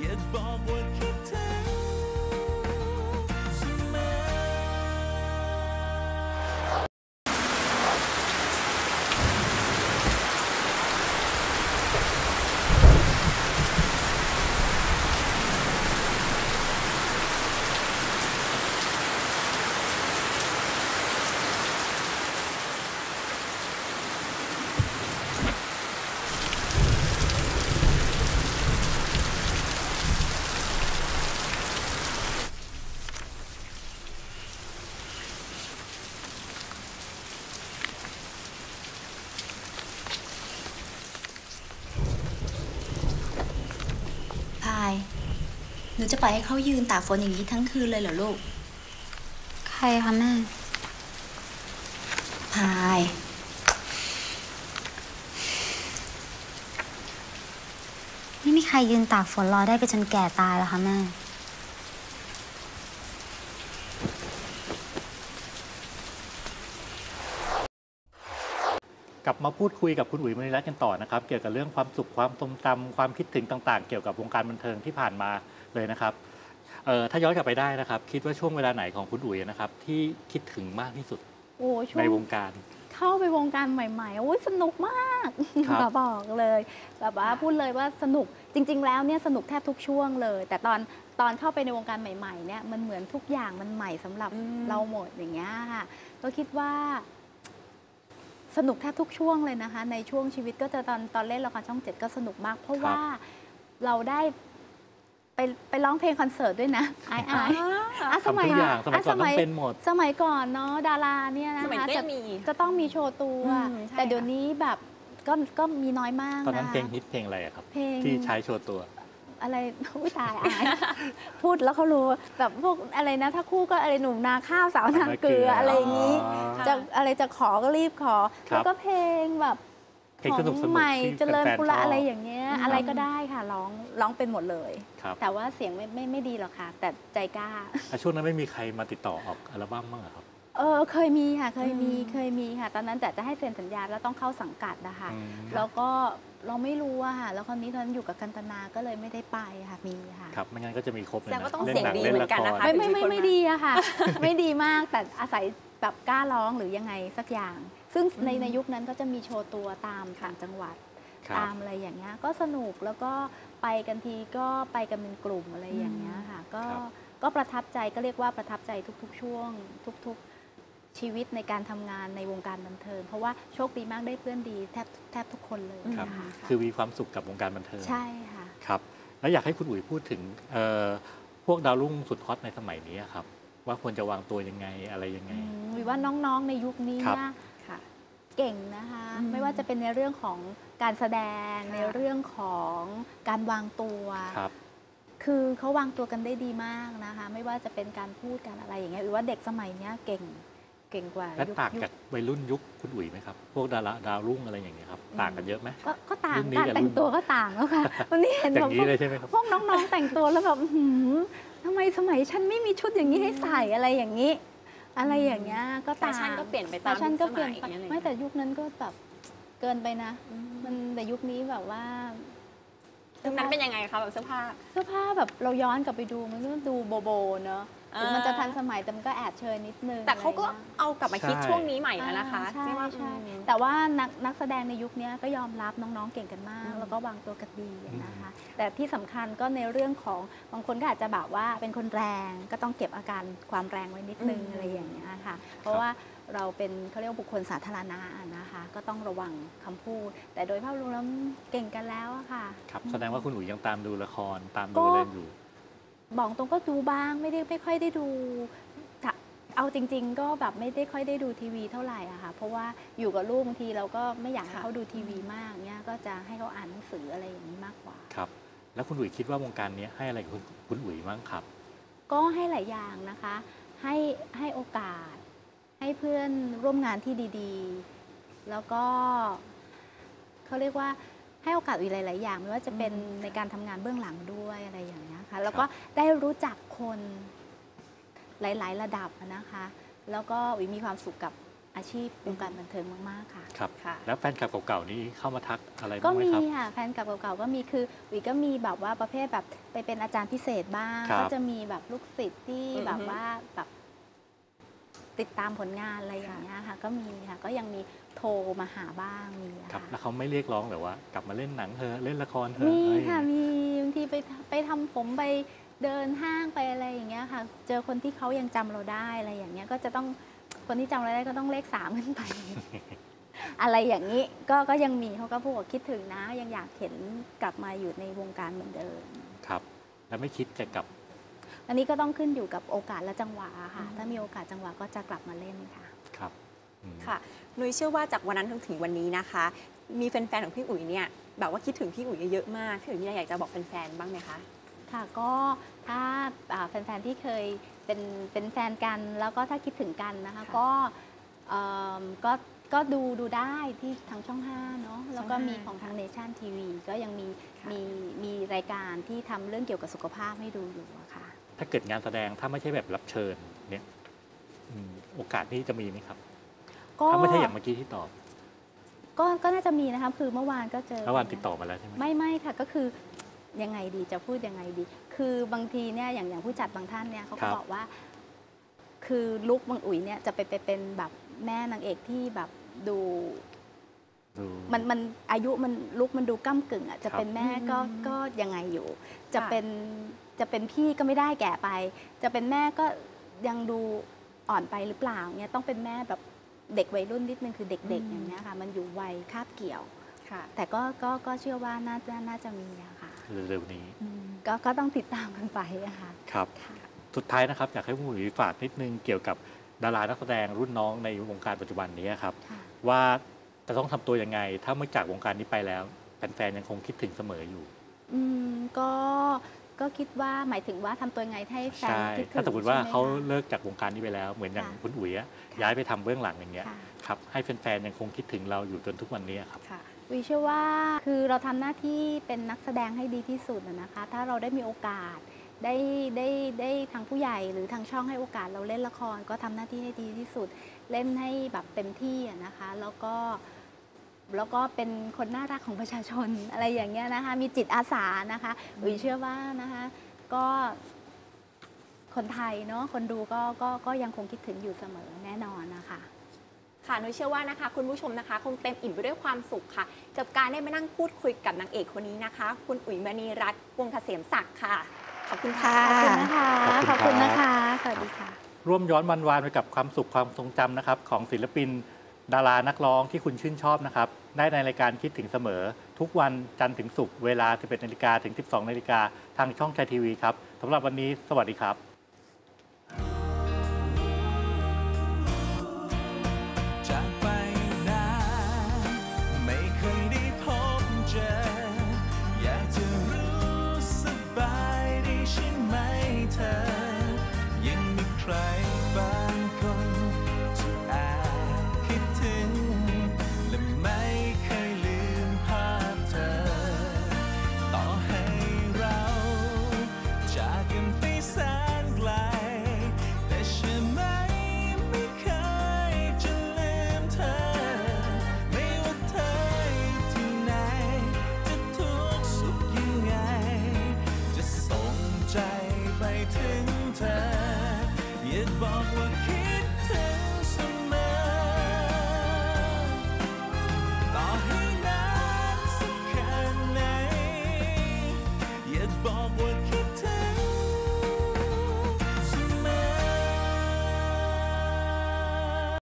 อยา หนูจะปล่อยให้เขายืนตากฝนอย่างนี้ทั้งคืนเลยเหรอลูก ใครคะแม่ พาย ไม่มีใครยืนตากฝนรอได้ไปจนแก่ตายแล้วคะแม่ กลับมาพูดคุยกับคุณอุ๋ยมณีรัตน์กันต่อนะครับ เกี่ยวกับเรื่องความสุขความทรงจำความคิดถึงต่าง ๆ เกี่ยวกับวงการบันเทิงที่ผ่านมาเลยนะครับเอ่อถ้าย้อนกลับไปได้นะครับ คิดว่าช่วงเวลาไหนของคุณอุ๋ยนะครับ ที่คิดถึงมากที่สุดโอ้ช่วในงวงการ เข้าไปวงการใหม่ๆโอ้ยสนุกมากครับเราบอกเลยแบบว่าพูดเลยว่าสนุกจริง ๆ แล้วเนี่ยสนุกแทบทุกช่วงเลย แต่ตอนตอนเข้าไปในวงการใหม่ๆเนี่ยมันเหมือนทุกอย่างมันใหม่สำหรับเราหมดอย่างเงี้ยค่ะก็คิดว่า สนุกแทบทุกช่วงเลยนะคะ ในช่วงชีวิตก็จะตอนตอนเล่นละครช่องเจ็ดก็สนุกมาก เพราะครับว่าเราได้ไปไปร้องเพลงคอนเสิร์ตด้วยนะไอ้ไอ้อะทำทุกอย่างสมัยก่อนต้องเป็นหมด สมัยก่อนเนาะดาราเนี่ยนะคะสมัยก็ยังจะมีจะต้องมีโชว์ตัวอืมใช่แต่เดี๋ยวค่ะนี้แบบก็ก็มีน้อยมากตอนนั้นนะคะเพลงฮิตเพลงอะไรอะครับเพลงที่ใช้โชว์ตัว อะไรอุ้ยตายอาย พูดแล้วเขารู้แบบพวกอะไรนะ ถ้าคู่ก็อะไรหนุ่มนาข้าวสาวนาเกลืออะไรอย่างนี้อ๋อจะอะไรจะขอก็รีบขอครับแล้วก็เพลงแบบเพลงสนุกขสองนุกใหม่ที่เจริญแฟนๆปุระชอบอะไรอย่างเงี้ย อะไรก็ได้ค่ะร้องร้องเป็นหมดเลยครับแต่ว่าเสียงไม่ไม่ไม่ดีหรอกค่ะ แต่ใจกล้าอะช่วงนั้นไม่มีใครมาติดต่อออกอัลบั้มบ้างเหรอครับเออเคยมีค่ะเคยมีเคยมีค่ะ ตอนนั้นแต่จะให้เซ็นสัญญาแล้วต้องเข้าสังกัดนะคะอืมแล้วก็ เราไม่รู้อะค่ะ แล้วคราวนี้ตอนนั้นอยู่กับกันตนาก็เลยไม่ได้ไปค่ะมีค่ะครับไม่งั้นก็จะมีครบเลยแสดงนะว่าต้องเล่นเสียงหนังดีเล่นเหมืละอนกันครนะคะไม่ไม่ถึงไม่คนไม่มาดีอะค่ะ ไม่ดีมากแต่อาศัยแบบกล้าร้องหรือยังไงสักอย่าง ซึ่งในในยุคนั้นก็จะมีโชว์ตัวตามต่างจังหวัดครับตามอะไรอย่างเงี้ยก็สนุกแล้วก็ไปกันทีก็ไปกันเป็นกลุ่มอะไรอย่างเงี้ยค่ะ ก็ครับก็ประทับใจก็เรียกว่าประทับใจทุก ๆ ช่วง ทุก ๆ ชีวิตในการทำงานในวงการบันเทิง เพราะว่าโชคดีมากได้เพื่อนดีแทบแทบทุกคนเลยครับนะคะคือมีความสุขกับวงการบันเทิงใช่ค่ะครับแล้วอยากให้คุณอุ๋ยพูดถึงเอ่อพวกดาวรุ่งสุดฮอตในสมัยนี้ครับ ว่าควรจะวางตัวยังไงอะไรยังไงอืมวิว่าน้องๆในยุคนี้ครับเนี่ยค่ะเก่งนะคะอืมไม่ว่าจะเป็นในเรื่องของการแสดงค่ะในเรื่องของการวางตัวครับคือเขาวางตัวกันได้ดีมากนะคะ ไม่ว่าจะเป็นการพูดการอะไรอย่างเงี้ยหรือว่าเด็กสมัยเนี้ยเก่งเก่งกว่าและยุคต่างยุคจากวัยรุ่นยุคคุณอุ๋ยไหมครับ พวกดาราดาวรุ่งอะไรอย่างเงี้ยครับ ต่างกันเยอะไหมก็ก็ต่างรุ่นนี้การกับแต่รุ่งนตัวก็ต่างแล้วค่ะวันนี้เห็นอแบย่าบงนี้เลยใช่ไหมครับพวกน้องๆแต่งตัวแล้วแบบอื้อหือทำไมสมัยฉันไม่มีชุดอย่างนี้ให้ใส่อะไรอย่างนี้ อะไรอย่างเงี้ยก็แฟต่างชั่นก็เปลี่ยนไปแฟตามชั่นก็เปลี่ยนสไปมัอย่างงี้ไม่แต่ยุคนั้นก็แบบเกินไปนะอืมมันแต่ยุคนี้แบบว่ายุคนั้นเป็นยังไงคะแบบเสื้อผ้าเสื้อผ้าแบบเราย้อนกลับไปดูมันก็ดูโบโบเนอะ ถึงมันจะทันสมัยแต่มันก็แอบเชยนิดนึงแต่เขาก็อะไรงี้ยเอากลับมาคิดใช่ช่วงนี้ใหม่แล้วนะคะอ่าใช่ที่ว่าใช่อืมแต่ว่านักนักแสดงในยุคนี้ก็ยอมรับน้องๆเก่งกันมากอืมแล้วก็วางตัวกันดีนะคะ แต่ที่สำคัญก็ในเรื่องของบางคนก็อาจจะแบบว่าเป็นคนแรงก็ต้องเก็บอาการความแรงไว้นิดนึงอะไรอย่างเงี้ยค่ะ เพราะว่าเราเป็นเขาเรียกว่าบุคคลสาธารณะนะคะ ก็ต้องระวังคำพูด แต่โดยภาพรวมแล้วเก่งกันแล้วอะค่ะ ครับ แสดงว่าคุณอุ๋ยยังตามดูละครตามก็ดูอะไรอยู่ บอกตรงก็ดูบ้างไม่ได้ไม่ค่อยได้ดูถ้าเอาจริง ๆ ก็แบบไม่ได้ค่อยได้ดูทีวีเท่าไหร่อะค่ะ เพราะว่าอยู่กับลูกบางทีเราก็ไม่อยากให้ค่ะเขาดูทีวีมากเนี่ยก็จะให้เขาอ่านหนังสืออะไรอย่างนี้มากกว่า ครับ แล้วคุณอุ๋ยคิดว่าวงการนี้ให้อะไรกับคุณคุณอุ๋ยบ้างครับ ก็ให้หลายอย่างนะคะ ให้ให้โอกาส ให้เพื่อนร่วมงานที่ดีๆ แล้วก็เขาเรียกว่าให้โอกาสอีกหลาย ๆ อย่างไม่ว่าจะเป็นในการทำงานเบื้องหลังด้วยอะไรอย่างเงี้ยค่ะแล้วก็ได้รู้จักคนหลาย ๆ ระดับอะนะคะ แล้วก็อุ๋ยมีความสุขกับอาชีพวงการบันเทิงมาก ๆ ค่ะ ครับ ค่ะ แล้วแฟนคลับเก่าๆนี้เข้ามาทักอะไรก็บ้างไหมมีครับ ค่ะแฟนเก่าๆก็มีคือวิก็มีแบบว่าประเภทแบบไปเป็นอาจารย์พิเศษบ้าง ครับก็จะมีแบบลูกศิษย์ที่อือฮึแบบว่าแบบ ติดตามผลงานอะไรอย่างเงี้ยค่ะ ก็มีค่ะก็ยังมีโทรมาหาบ้างมีอะครับค่ะแล้วเขาไม่เรียกร้องหรือว่า กลับมาเล่นหนังเธอะเล่นละครเธอะมีอะไรอย่างค่ะเงี้ยมีบางทีไปไปทำผมไปเดินห้างไปอะไรอย่างเงี้ยค่ะ เจอคนที่เขายังจำเราได้อะไรอย่างเงี้ยก็จะต้องคนที่จำเราได้ก็ต้องเลขสามขึ้นไป อะไรอย่างนี้ก็ก็ยังมีเขาก็พูดว่าคิดถึงนะ ยังอยากเห็นกลับมาอยู่ในวงการเหมือนเดิมครับ แล้วไม่คิดจะกลับ อันนี้ก็ต้องขึ้นอยู่กับโอกาสและจังหวะค่ะ ถ้ามีโอกาสจังหวะก็จะกลับมาเล่นค่ะ ครับอืมค่ะนุ้ยเชื่อว่าจากวันนั้นจนถึงวันนี้นะคะ มีแฟนๆของพี่อุ๋ยเนี่ยแบบว่าคิดถึงพี่อุ๋ยเยอะๆมากพี่อุ๋ยมีอะไรอยากจะบอกแฟนๆบ้างไหมคะค่ะก็ถ้าอ่าแฟนๆที่เคยเป็นเป็นแฟนกันแล้วก็ถ้าคิดถึงกันนะคะค่ะก็เอิ่มก็ก็ดูดูได้ที่ทางช่อง 5 เนาะแล้วก็ช่องห้ามีของทางเนชั่นทีวีก็ยังมีค่ะมีมีรายการที่ทำเรื่องเกี่ยวกับสุขภาพให้ดูอยู่อะค่ะ ถ้าเกิดงานแสดงถ้าไม่ใช่แบบรับเชิญเนี่ยอืมโอกาสที่จะมีไหมครับก็ถ้าไม่ใช่อย่างเมื่อกี้ที่ตอบ ก็ก็น่าจะมีนะคะคือเมื่อวานก็เจอเมื่อวานติดต่อมาแล้วใช่ไหมไม่ไม่ค่ะก็คือยังไงดีจะพูดยังไงดี คือบางทีเนี่ยอย่างอย่างผู้จัดบางท่านเนี่ยเขาก็บอกว่า คือลุกบางอุ๋ยเนี่ยจะไปไปเป็นแบบแม่นางเอกที่แบบดูดูมันมันอายุมันลุกมันดูก้ากึ่งอะจะครับเป็นแม่ก็อืมก็ยังไงอยู่ จะค่ะเป็น จะเป็นพี่ก็ไม่ได้แก่ไป จะเป็นแม่ก็ยังดูอ่อนไปหรือเปล่าเนี่ยต้องเป็นแม่แบบเด็กวัยรุ่นนิดนึงคือเด็กๆอย่างเงี้ยค่ะ มันอยู่วัยคาบเกี่ยวค่ะแต่ก็ก็ก็เชื่อว่าน่าจะน่าจะมีอะค่ะเร็วๆนี้ก็ก็ต้องติดตามกันไปอะค่ะครับค่ะสุดท้ายนะครับอยากให้คุณหลุยฝากนิดนึงเกี่ยวกับดารานักแสดงรุ่นน้องในวงการปัจจุบันนี้ครับค่ะว่าจะต้องทำตัวยังไง ถ้าเมื่อจากวงการนี้ไปแล้วแฟนๆยังคงคิดถึงเสมออยู่ อืมก็ ก็คิดว่าหมายถึงว่าทำตัวยังไงให้แฟนใช่คิดถึงถ้าสมมติว่าใช่ไหเขาคะ เลิกจากวงการนี้ไปแล้ว เหมือนอย่างค่ะคุณอุ๋ยอะค่ะย้ายไปทำเบื้องหลังอย่างเงี้ยค่ะ ครับให้แฟนๆยังคงคิดถึงเราอยู่จนทุกวันนี้ครับ ค่ะวิเชื่อว่าคือเราทำหน้าที่เป็นนักแสดงให้ดีที่สุดนะนะคะ ถ้าเราได้มีโอกาสได้ได้ได้ทางผู้ใหญ่หรือทางช่องให้โอกาสเราเล่นละคร ก็ทำหน้าที่ให้ดีที่สุด เล่นให้แบบเต็มที่อะนะคะ แล้วก็ แล้วก็เป็นคนน่ารักของประชาชนอะไรอย่างเงี้ยนะคะ มีจิตอาสานะคะวิเชื่อว่านะคะก็คนไทยเนาะคนดูก็ก็ก็ยังคงคิดถึงอยู่เสมอแน่นอนนะคะค่ะนุ้ยเชื่อว่านะคะคุณผู้ชมนะคะคงเต็มอิ่มไปด้วยความสุขค่ะ กับการได้มานั่งพูดคุยกับนางเอกคนนี้นะคะ คุณอุ๋ยมณีรัตน์วงศ์เกษมศักดิ์ค่ะ ขอบคุณค่ะ ขอบคุณนะคะขขออบบคุคุณณครับนะคะสวัสดีค่ะ ร่วมย้อนวันวานไปกับความสุขความทรงจำนะครับ ของศิลปิน ดารานักร้องที่คุณชื่นชอบนะครับ ได้ในรายการคิดถึงเสมอ ทุกวันจันทร์ถึงศุกร์เวลา 11นาฬิกาถึง 12นาฬิกาทางช่องชายทีวีครับสำหรับวันนี้สวัสดีครับจาก